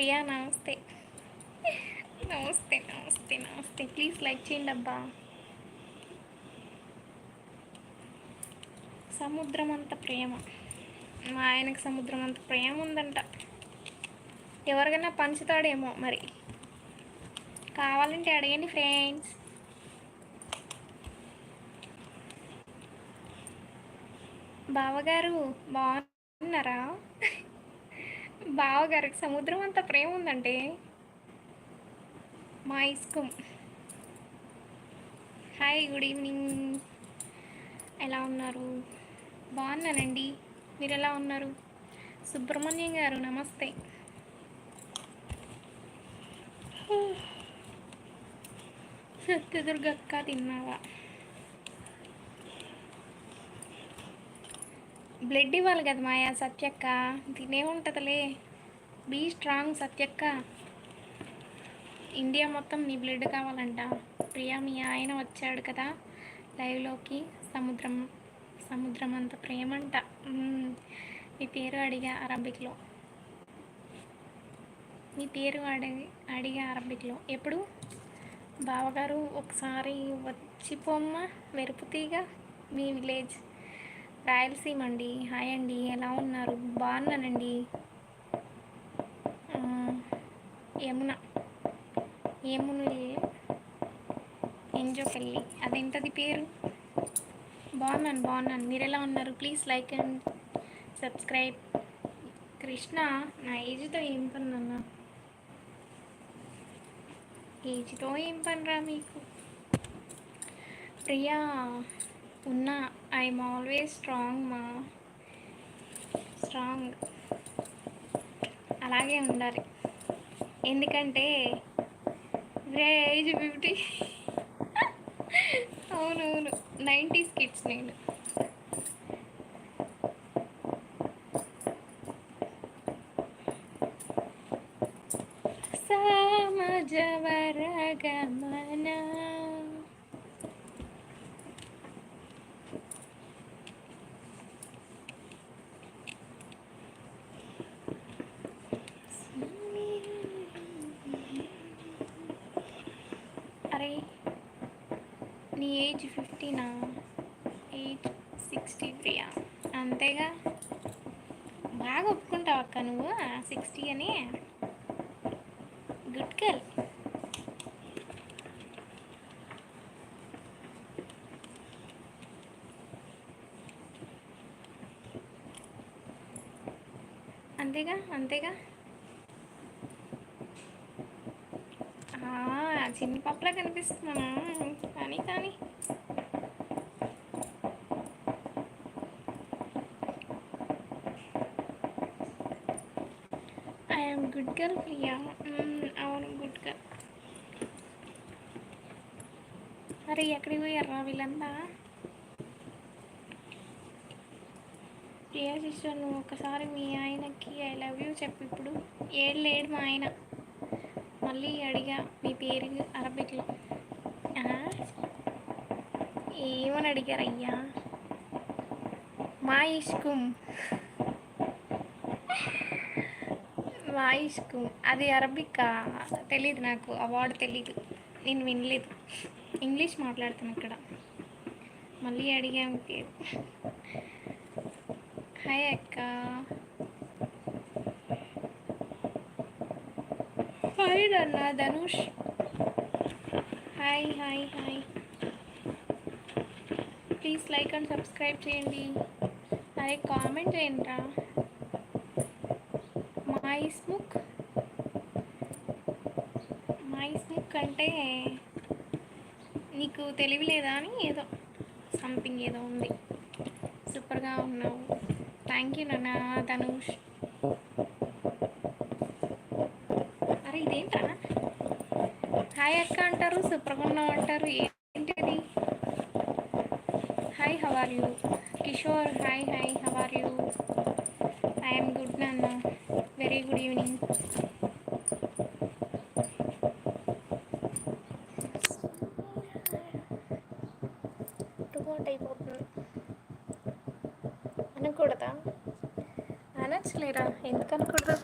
ప్రియా నమస్తే. నమస్తే నమస్తే నమస్తే. ప్లీజ్ లైక్ చేయండి అబ్బా. సముద్రం అంత ప్రేమ. మా ఆయనకు సముద్రం అంత ప్రేమ ఉందంట. ఎవరికైనా పంచుతాడేమో మరి. కావాలంటే అడగండి ఫ్రెండ్స్. బావగారు బాగున్నారా? బావగారికి సముద్రం అంత ప్రేమ ఉందంటే మా ఇస్కం. హాయ్ గుడ్ ఈవినింగ్ ఎలా ఉన్నారు? బాగున్నానండి. మీరు ఎలా ఉన్నారు? సుబ్రహ్మణ్యం గారు నమస్తే. సత్యదుర్గక్క తిన్నావా? బ్లడ్ ఇవ్వాలి కదా మాయా సత్యక్క? తినే ఉంటుందిలే. Be strong సత్యక్క. ఇండియా మొత్తం నీ బ్లడ్ కావాలంట. ప్రియా మీ ఆయన వచ్చాడు కదా. లైవ్లోకి సముద్రం సముద్రం అంత ప్రేమంట నీ మీ పేరు అడిగా అరబిక్లో. మీ పేరు అడిగి అడిగా అరబిక్లో. ఎప్పుడు? బావగారు ఒకసారి వచ్చిపోమ్మ వెరుపుతీగా మీ విలేజ్. రాయలసీమ అండి. హాయ్ అండి. ఎలా ఉన్నారు? బాగున్నానండి. ఆ, యమున యమున ఎంజోపల్లి. అదేంటది పేరు? బాగున్నాను బాగున్నాను. మీరు ఎలా ఉన్నారు? Please like and subscribe. Krishna నా ఏజ్తో ఏం పని అన్న ఏజ్తో ఏం పనిరా మీకు? ప్రియా ఉన్నా ఐఎమ్ ఆల్వేస్ స్ట్రాంగ్ మా. స్ట్రాంగ్ అలాగే ఉండాలి. ఎందుకంటే ఏజ్ బ్యూటీ అవునవును నైంటీస్ కిడ్స్ నేను. సామజవరగమన నీ ఏజ్ ఫిఫ్టీనా? ఏజ్ సిక్స్టీ త్రీయా అంతేగా? బాగా ఒప్పుకుంటావు అక్క నువ్వు సిక్స్టీ అని? Good girl. అంతేగా? అంతేగా ఆ, చిన్న పప్పులా కనిపిస్తున్నాను కానీ కానీ. ఐఎమ్ గుడ్ గర్ల్ ప్రియా అవును గుడ్ గర్ల్ అరే ఎక్కడికి పోయారా వీళ్ళంతా? ప్రియా సిస్టర్ నువ్వు ఒకసారి మీ ఆయనకి ఐ లవ్ యూ చెప్పు ఇప్పుడు. ఏడు లేడు మా ఆయన. మళ్ళీ అడిగా మీ పేరు అరబిక్లో ఆ? ఏమని అడిగారయ్యా మా ఇష్కుం మా ఇష్కుం అది అరబిక్? తెలీదు నాకు ఆ వర్డ్ తెలీదు నేను వినలేదు. ఇంగ్లీష్ మాట్లాడుతాను ఇక్కడ. మళ్ళీ అడిగా మీ పేరు హాయ్ అక్క. హాయ్ నాన్న Dhanush hi hi hi please like and subscribe చేయండి. అరే కామెంట్ ఏంట్రా? రా మై స్ముక్ మై స్ముక్ అంటే నీకు తెలివి లేదా అని ఏదో సంథింగ్ ఏదో ఉంది. సూపర్గా ఉన్నావు. థ్యాంక్ యూ నాన్న ధనుష్ అరే ఇదేంట్రా? హాయ్ అక్క అంటారు సుప్రగుణం అంటారు ఏంటి అది hi how are you? Kishore hi hi how are you? I'm good నాన్న. Very good evening. అనకూడదా? అనొచ్చలేరా ఎందుకు అనకూడదు